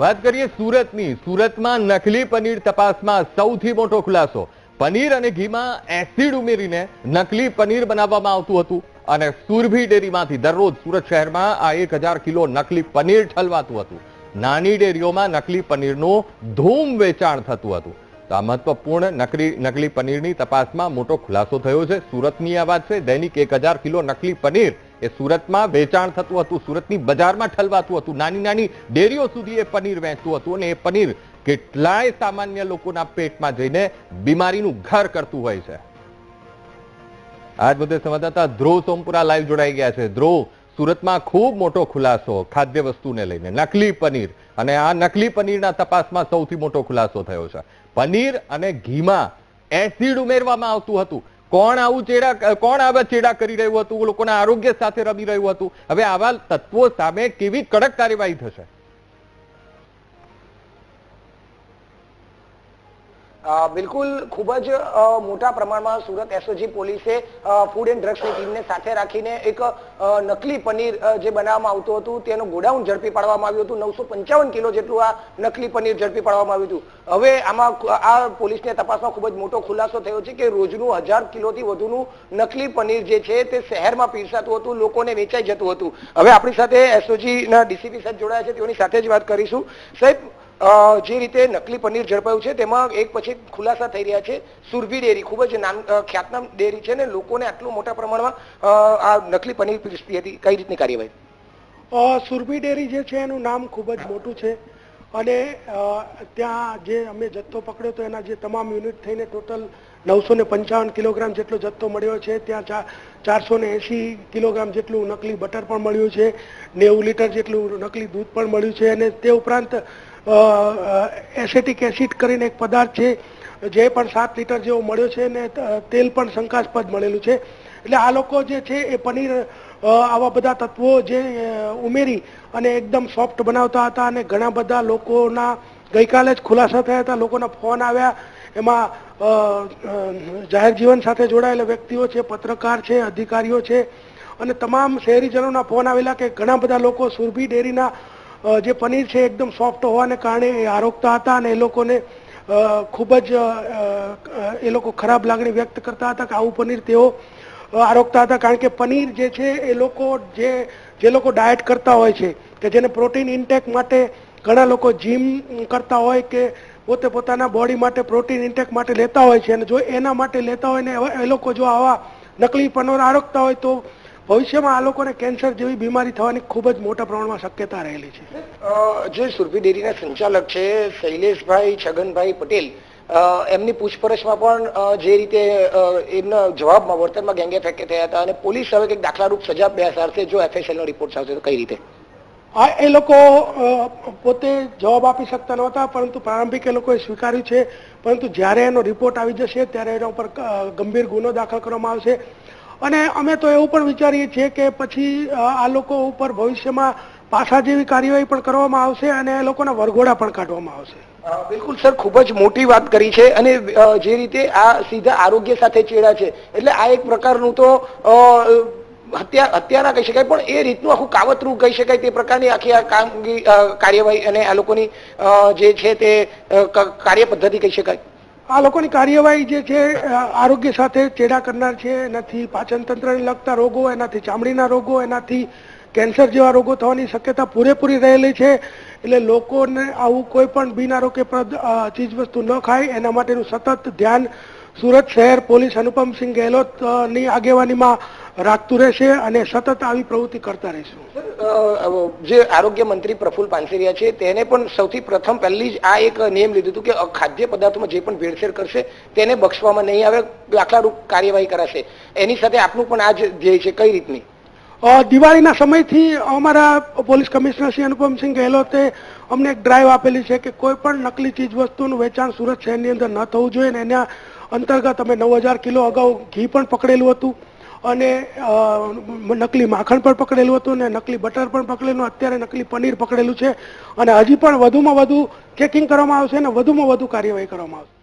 વાત કરીએ સુરતની. સુરતમાં નકલી પનીર તપાસમાં સૌથી મોટો ખુલાસો. પનીર અને ઘીમાં એસિડ ઉમેરીને નકલી પનીર બનાવવામાં આવતું હતું અને સુરભી ડેરીમાંથી દરરોજ સુરત શહેરમાં આ એક હજાર કિલો નકલી પનીર ઠલવાતું હતું. નાની ડેરીઓમાં નકલી પનીરનું ધૂમ વેચાણ થતું હતું. તો આ મહત્વપૂર્ણ નકલી નકલી પનીરની તપાસમાં મોટો ખુલાસો થયો છે. સુરતની આ વાત છે. દૈનિક એક હજાર કિલો નકલી પનીર એ સુરતમાં વેચાણ થતું હતું, સુરતની બજારમાં ઠલવાતું હતું. નાની નાની ડેરીઓ સુધી એ પનીર વહેંચતું હતું અને એ પનીર કેટલાય સામાન્ય લોકોના પેટમાં જઈને બીમારીનું ઘર કરતું હોય છે. આજ મુદ્દે સંવાદદાતા ધ્રુવ સોમપુરા લાઈવ જોડાઈ ગયા છે. ધ્રુવ, સુરતમાં ખૂબ મોટો ખુલાસો ખાદ્ય વસ્તુને લઈને. નકલી પનીર અને આ નકલી પનીરના તપાસમાં સૌથી મોટો ખુલાસો થયો છે. પનીર અને ઘીમાં એસિડ ઉમેરવામાં આવતું હતું. કોણ આવું ચેડા કોણ આવા ચેડા કરી રહ્યું હતું? લોકોના આરોગ્ય સાથે રમી રહ્યું હતું. હવે આવા તત્વો સામે કેવી કડક કાર્યવાહી થશે? બિલકુલ ખૂબ જ મોટા પ્રમાણમાં સુરત એસઓજી પોલીસે ફૂડ એન્ડ ડ્રગ્સની ટીમને સાથે રાખીને એક નકલી પનીર જે બનાવવામાં આવતું હતું, તેનું ગોડાઉન ઝડપી પાડવામાં આવ્યું હતું. નવસો પંચાવન કિલો જેટલું આ નકલી પનીર ઝડપી પાડવામાં આવ્યું હતું. હવે આમાં આ પોલીસને તપાસમાં ખૂબ જ મોટો ખુલાસો થયો છે કે રોજનું હજાર કિલોથી વધુનું નકલી પનીર જે છે, તે શહેરમાં પીરસાતું હતું, લોકોને વેચાઈ જતું હતું. હવે આપણી સાથે એસઓજીના ડીસીપી સાહેબ જોડાયા છે, તેઓની સાથે જ વાત કરીશું. સાહેબ જે રીતે નકલી પનીર ઝડપાયું છે, તેમાં એક પછી ખુલાસા થઈ રહ્યા છે. સુરભી ડેરી, ખૂબ જ નામ ખ્યાતનામ ડેરી છે ને, લોકોને આટલું મોટા પ્રમાણમાં આ નકલી પનીર પીરસતી હતી. કઈ રીતની કાર્યવાહી? સુરભી ડેરી જે છે, એનું નામ ખૂબ જ મોટું છે. અને ત્યાં જે અમે જથ્થો પકડ્યો તો એના જે તમામ યુનિટ થઈને ટોટલ નવસો ને પંચાવન કિલોગ્રામ જેટલો જથ્થો મળ્યો છે. ત્યાં ચારસો ને એંસી કિલોગ્રામ જેટલું નકલી બટર પણ મળ્યું છે. નેવું લીટર જેટલું નકલી દૂધ પણ મળ્યું છે. અને તે ઉપરાંત એસેટિક એસિડ કરીને એક પદાર્થ છે, જે પણ સાત લીટર જેવો મળ્યો છે ને તેલ પણ શંકાસ્પદ મળેલું છે. એટલે આ લોકો જે છે એ પનીર આવા બધા તત્વો જે ઉમેરી અને એકદમ સોફ્ટ બનાવતા હતા અને ઘણા બધા લોકોના ગઈકાલે જ ખુલાસા થયા હતા. લોકોના ફોન આવ્યા. એમાં જાહેર જીવન સાથે જોડાયેલા વ્યક્તિઓ છે, પત્રકાર છે, અધિકારીઓ છે અને તમામ શહેરીજનોના ફોન આવેલા કે ઘણા બધા લોકો સુરભી ડેરીના જે પનીર છે એકદમ સોફ્ટ હોવાને કારણે એ આરોગતા હતા અને એ લોકોને ખૂબ જ એ લોકો ખરાબ લાગણી વ્યક્ત કરતા હતા કે આવું પનીર તેઓ આરોગતા હતા. કારણ કે પનીર જે છે એ લોકો જે જે લોકો ડાયટ કરતા હોય છે, કે જેને પ્રોટીન ઇન્ટેક માટે ઘણા લોકો જીમ કરતા હોય કે પોતે પોતાના બોડી માટે પ્રોટીન ઇન્ટેક માટે લેતા હોય છે અને જો એના માટે લેતા હોય ને એ લોકો જો આવા નકલી પનીર આરોગતા હોય તો ભવિષ્યમાં આ લોકોને કેન્સર જેવી બીમારી થવાની ખૂબ જ મોટા પ્રમાણમાં શક્યતા રહેલી છે. જે સુરભી ડેરીના સંચાલક છે શૈલેષભાઈ છગનભાઈ પટેલ એમની પૂછપરછમાં પણ જે રીતે એમના જવાબમાં વર્તનમાં ગેંગે ફેંકે થયા હતા અને પોલીસ હવે કંઈક દાખલારૂપ સજા બેસાડશે જો એફએસએલનો રિપોર્ટ આવશે તો કઈ રીતે? હા એ લોકો પોતે જવાબ આપી શકતા નહોતા પરંતુ પ્રારંભિક એ લોકોએ સ્વીકાર્યું છે. પરંતુ જ્યારે એનો રિપોર્ટ આવી જશે ત્યારે એના ઉપર ગંભીર ગુનો દાખલ કરવામાં આવશે. અને અમે તો એવું પણ વિચારીએ છીએ કે પછી આ લોકો ઉપર ભવિષ્યમાં પાછા જેવી કાર્યવાહી પણ કરવામાં આવશે અને એ લોકોના વરઘોડા પણ કાઢવામાં આવશે. બિલકુલ સર, ખૂબ જ મોટી વાત કરી છે અને જે રીતે આ સીધા આરોગ્ય સાથે ચેડા છે, એટલે આ એક પ્રકારનું તો હત્યા હત્યા કહી શકાય, પણ એ રીતનું આખું કાવતરું કહી શકાય તે પ્રકારની આખી આ કામગીરી કાર્યવાહી અને આ લોકોની જે છે તે કાર્ય પદ્ધતિ કહી શકાય. આ લોકોની કાર્યવાહી જે છે આરોગ્ય સાથે ચેડા કરનાર છે. એનાથી પાચન તંત્રને લગતા રોગો એનાથી ચામડીના રોગો એનાથી કેન્સર જેવા રોગો થવાની શક્યતા પૂરેપૂરી રહેલી છે. એટલે લોકોને આવું કોઈ પણ બિનઆરોગ્યપ્રદ ચીજવસ્તુ ન ખાય. એના માટેનું સતત ધ્યાન સુરત શહેર પોલીસ અનુપમસિંહ ગેહલોત અ, આગેવાનીમાં રાખતું રહેશે અને સતત આવી પ્રવૃત્તિ કરતા રહેશું. જે આરોગ્ય મંત્રી પ્રફુલ પાનસેરિયા છે તેને પણ સૌથી પ્રથમ પહેલી જ આ એક નિયમ લીધું હતું કે ખાદ્ય પદાર્થોમાં જે પણ ભેળસેળ કરશે તેને બક્ષવામાં નહીં આવે દાખલારૂપ કાર્યવાહી કરાશે. એની સાથે આપનું પણ આ જ ધ્યેય છે કઈ રીતની? દિવાળીના સમયથી અમારા પોલીસ કમિશનર શ્રી અનુપમસિંહ ગેહલોતે અમને એક ડ્રાઈવ આપેલી છે કે કોઈ પણ નકલી ચીજ વસ્તુનું વેચાણ સુરત શહેરની અંદર ન થવું જોઈએ અને એના અંતર્ગત અમે નવ હજાર કિલો અગાઉ ઘી પણ પકડેલું હતું. અને નકલી માખણ પણ પકડેલું હતું ને નકલી બટર પણ પકડેલું, અત્યારે નકલી પનીર પકડેલું છે. અને હજી પણ વધુમાં વધુ ચેકિંગ કરવામાં આવશે અને વધુમાં વધુ કાર્યવાહી કરવામાં આવશે.